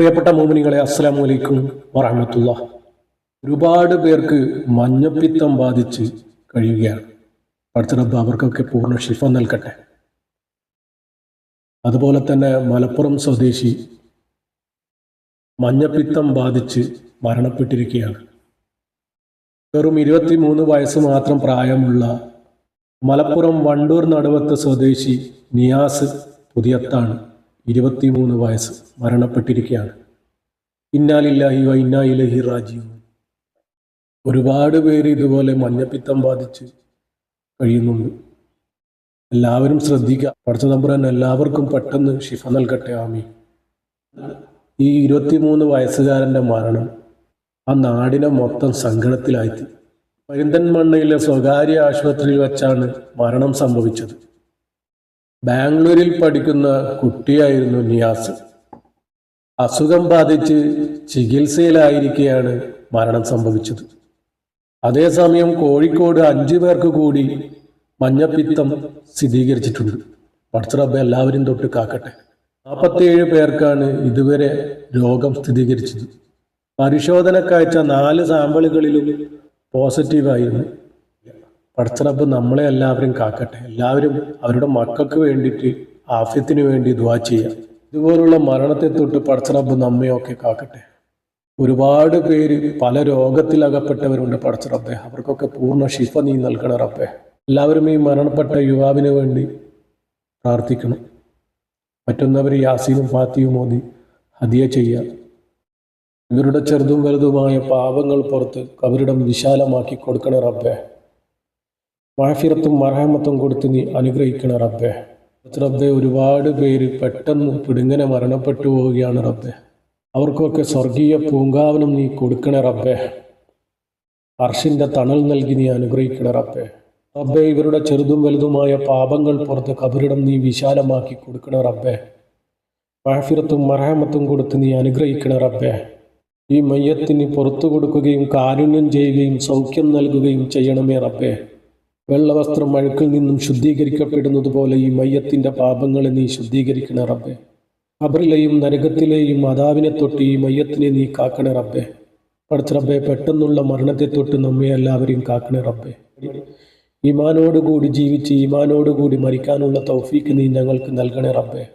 പ്രിയപ്പെട്ട മോമിനികളെ അസ്സലാമു അലൈക്കും വറഹമത്തുള്ള. ഒരുപാട് പേർക്ക് മഞ്ഞപ്പിത്തം ബാധിച്ച് കഴിയുകയാണ്. പഠിച്ചറബ് അവർക്കൊക്കെ പൂർണ ഷിഫ നൽകട്ടെ. അതുപോലെ തന്നെ മലപ്പുറം സ്വദേശി മഞ്ഞപ്പിത്തം ബാധിച്ച് മരണപ്പെട്ടിരിക്കുകയാണ്. വെറും ഇരുപത്തിമൂന്ന് വയസ്സ് മാത്രം പ്രായമുള്ള മലപ്പുറം വണ്ടൂർ നടുവത്ത് സ്വദേശി നിയാസ് പുതിയത്താണ്. ഇരുപത്തിമൂന്ന് വയസ്സ് മരണപ്പെട്ടിരിക്കുകയാണ്. ഇന്നാലില്ലാഹി വ ഇന്നായിലഹി റാജിയും ഒരുപാട് പേര് ഇതുപോലെ മഞ്ഞപ്പിത്തം ബാധിച്ച് കഴിയുന്നുണ്ട്. എല്ലാവരും ശ്രദ്ധിക്കുക പഠിച്ച തമ്പുരാൻ എല്ലാവർക്കും പെട്ടെന്ന് ശിഫ നൽകട്ടെ. ആമി ഈ ഇരുപത്തിമൂന്ന് വയസ്സുകാരന്റെ മരണം ആ നാടിനെ മൊത്തം സങ്കടത്തിലായി പരിന്തൻമണ്ണയിലെ സ്വകാര്യ ആശുപത്രിയിൽ വെച്ചാണ് മരണം സംഭവിച്ചത്. ബാംഗ്ലൂരിൽ പഠിക്കുന്ന കുട്ടിയായിരുന്നു നിയാസ്. അസുഖം ബാധിച്ച് ചികിത്സയിലായിരിക്കെയാണ് മരണം സംഭവിച്ചത്. അതേസമയം കോഴിക്കോട് അഞ്ചു പേർക്ക് കൂടി മഞ്ഞപ്പിത്തം സ്ഥിരീകരിച്ചിട്ടുണ്ട്. പടച്ചറബ് എല്ലാവരും തൊട്ട് കാക്കട്ടെ. നാൽപ്പത്തിയേഴ് പേർക്കാണ് ഇതുവരെ രോഗം സ്ഥിരീകരിച്ചത്. പരിശോധനക്കയച്ച നാല് സാമ്പിളുകളിലും പോസിറ്റീവായിരുന്നു. പടച്ചറബ് നമ്മളെ എല്ലാവരും കാക്കട്ടെ. എല്ലാവരും അവരുടെ മക്കൾക്ക് വേണ്ടിയിട്ട് ആഫ്യത്തിന് വേണ്ടി ദുവാ ചെയ്യാം ഇതുപോലുള്ള മരണത്തെ തൊട്ട് പടച്ചറബ് നമ്മയൊക്കെ കാക്കട്ടെ. ഒരുപാട് പേര് പല രോഗത്തിൽ അകപ്പെട്ടവരുണ്ട് പടച്ചറബ്ബെ അവർക്കൊക്കെ പൂർണ ശിഫ നീ നൽകണ റബ്ബെ. എല്ലാവരും ഈ മരണപ്പെട്ട യുവാവിന് വേണ്ടി പ്രാർത്ഥിക്കണം. മറ്റൊന്നവർ യാസീനും ഫാത്തിയും മോദി ഹദിയ ചെയ്യുക. ഇവരുടെ ചെറുതും വലുതുമായ പാപങ്ങൾ പുറത്ത് കബരിടം വിശാലമാക്കി കൊടുക്കണ റബ്ബെ. മാഫിറത്തും മറഹമത്തും കൊടുത്ത് നീ അനുഗ്രഹിക്കണ റബ്ബെ. റബ്ബെ ഒരുപാട് പേര് പെട്ടെന്ന് പിടുങ്ങനെ മരണപ്പെട്ടു പോവുകയാണ് റബ്ബെ. അവർക്കൊക്കെ സ്വർഗീയ പൂങ്കാവനം നീ കൊടുക്കണ റബ്ബെ. അർഷിന്റെ തണൽ നൽകി നീ അനുഗ്രഹിക്കണ റബ്ബെ. റബ്ബെ ഇവരുടെ ചെറുതും വലുതുമായ പാപങ്ങൾ പുറത്ത് കബറിടം നീ വിശാലമാക്കി കൊടുക്കണ റബ്ബെ. മാഫിറത്തും മറഹമത്തും കൊടുത്ത് നീ അനുഗ്രഹിക്കണ റബ്ബെ. ഈ മയ്യത്തിന് പുറത്തു കൊടുക്കുകയും കാരുണ്യം ചെയ്യുകയും സൗഖ്യം നൽകുകയും ചെയ്യണമേ റബ്ബെ. വെള്ളവസ്ത്രം അഴുക്കിൽ നിന്നും ശുദ്ധീകരിക്കപ്പെടുന്നത് പോലെ ഈ മയ്യത്തിന്റെ പാപങ്ങളെ നീ ശുദ്ധീകരിക്കണ റബ്ബെ. ഖബറിലെയും നരകത്തിലെയും അതാവിനെ തൊട്ട് ഈ മയ്യത്തിനെ നീ കാക്കണേ റബ്ബെ. പഠിച്ച റബ്ബെ പെട്ടെന്നുള്ള മരണത്തെ തൊട്ട് നമ്മെ എല്ലാവരെയും കാക്കണ റബ്ബെ. ഈമാനോടുകൂടി ജീവിച്ച് ഈമാനോടുകൂടി മരിക്കാനുള്ള തൗഫീക്ക് നീ ഞങ്ങൾക്ക് നൽകണേ റബ്ബെ.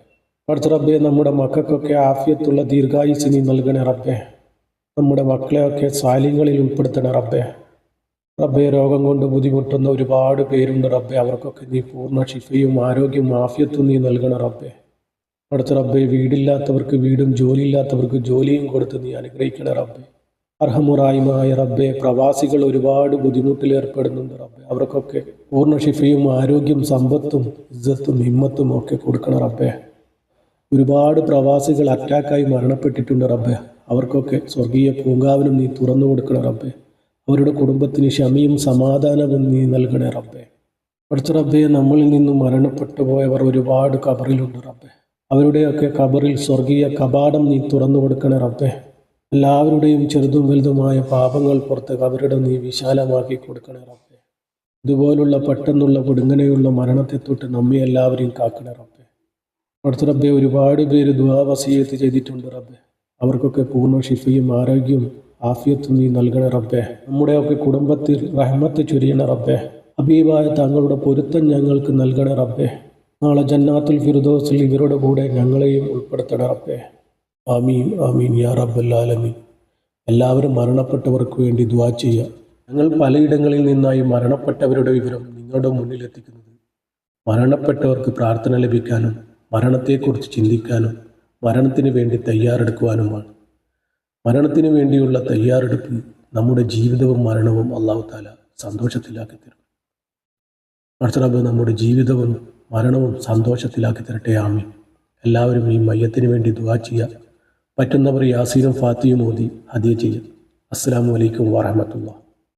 പഠിച്ച റബ്ബെ നമ്മുടെ മക്കൾക്കൊക്കെ ആഫിയത്തുള്ള ദീർഘായുസ് നീ നൽകണേ റബ്ബെ. നമ്മുടെ മക്കളെയൊക്കെ സാലിങ്ങളിൽ ഉൾപ്പെടുത്തണേ റബ്ബെ. റബ്ബെ രോഗം കൊണ്ട് ബുദ്ധിമുട്ടുന്ന ഒരുപാട് പേരുണ്ട് റബ്ബെ. അവർക്കൊക്കെ നീ പൂർണ ഷിഫയും ആരോഗ്യം ആഫിയത്തും നീ നൽകണ റബ്ബെ. അടുത്ത റബ്ബെ വീടില്ലാത്തവർക്ക് വീടും ജോലിയില്ലാത്തവർക്ക് ജോലിയും കൊടുത്ത് നീ അനുഗ്രഹിക്കണ റബ്ബെ. അർഹമുറായ്മായ റബ്ബെ പ്രവാസികൾ ഒരുപാട് ബുദ്ധിമുട്ടിൽ ഏർപ്പെടുന്നുണ്ട് റബ്ബെ. അവർക്കൊക്കെ പൂർണ ഷിഫയും ആരോഗ്യം സമ്പത്തും ഇജ്ജത്തും ഹിമ്മത്തും ഒക്കെ കൊടുക്കണം റബ്ബെ. ഒരുപാട് പ്രവാസികൾ അറ്റാക്കായി മരണപ്പെട്ടിട്ടുണ്ട് റബ്ബെ. അവർക്കൊക്കെ സ്വർഗീയ പൂങ്കാവിനും നീ തുറന്നു കൊടുക്കണം റബ്ബെ. അവരുടെ കുടുംബത്തിന് ക്ഷമയും സമാധാനവും നീ നൽകണേ റബ്ബെ. പഠിച്ച റബ്ബെ നമ്മളിൽ നിന്നും മരണപ്പെട്ടു പോയവർ ഒരുപാട് കബറിലുണ്ട് റബ്ബെ. അവരുടെയൊക്കെ കബറിൽ സ്വർഗീയ കപാടം നീ തുറന്നു കൊടുക്കണേ റബ്ബെ. എല്ലാവരുടെയും ചെറുതും വലുതുമായ പാപങ്ങൾ പുറത്ത് കബറിടം നീ വിശാലമാക്കി കൊടുക്കണേ റബ്ബെ. ഇതുപോലുള്ള പെട്ടെന്നുള്ള കൊടുങ്ങനെയുള്ള മരണത്തെ തൊട്ട് നമ്മെ എല്ലാവരെയും കാക്കണേ റബ്ബെ. പഠിച്ച റബ്ബെ ഒരുപാട് പേര് ദുവാവസീയത്ത് ചെയ്തിട്ടുണ്ട് റബ്ബെ. അവർക്കൊക്കെ പൂർണ ഷിഫയും ആരോഗ്യവും ആഫിയത്തും നീ നൽകണ റബ്ബെ. നമ്മുടെയൊക്കെ കുടുംബത്തിൽ റഹ്മത്ത് ചൊരിയണ റബ്ബെ. അബീബായ താങ്കളുടെ പൊരുത്തം ഞങ്ങൾക്ക് നൽകണ റബ്ബെ. നാളെ ജന്നാത്തുൽ ഫിറുദോസിൽ ഇവരുടെ കൂടെ ഞങ്ങളെയും ഉൾപ്പെടുത്തണ റബ്ബെ. ആമീൻ ആമീൻ യാ റബ്ബല്ലാലമീൻ എല്ലാവരും മരണപ്പെട്ടവർക്ക് വേണ്ടി ദ്വാ ചെയ്യുക. ഞങ്ങൾ പലയിടങ്ങളിൽ നിന്നായി മരണപ്പെട്ടവരുടെ വിവരം നിങ്ങളുടെ മുന്നിലെത്തിക്കുന്നത് മരണപ്പെട്ടവർക്ക് പ്രാർത്ഥന ലഭിക്കാനും മരണത്തെക്കുറിച്ച് ചിന്തിക്കാനും മരണത്തിന് വേണ്ടി തയ്യാറെടുക്കുവാനുമാണ്. മരണത്തിന് വേണ്ടിയുള്ള തയ്യാറെടുപ്പ് നമ്മുടെ ജീവിതവും മരണവും അള്ളാഹു താല സന്തോഷത്തിലാക്കി തരും. മർച്ചറബ് നമ്മുടെ ജീവിതവും മരണവും സന്തോഷത്തിലാക്കി തരട്ടെ. ആമി എല്ലാവരും ഈ മയ്യത്തിന് വേണ്ടി ദുവാ ചെയ്യുക പറ്റുന്നവർ യാസീനും ഫാത്തിയും ഓതി ഹദിയ ചെയ്യുക. അസ്സാം വലൈക്കും വാഹമത്തുള്ള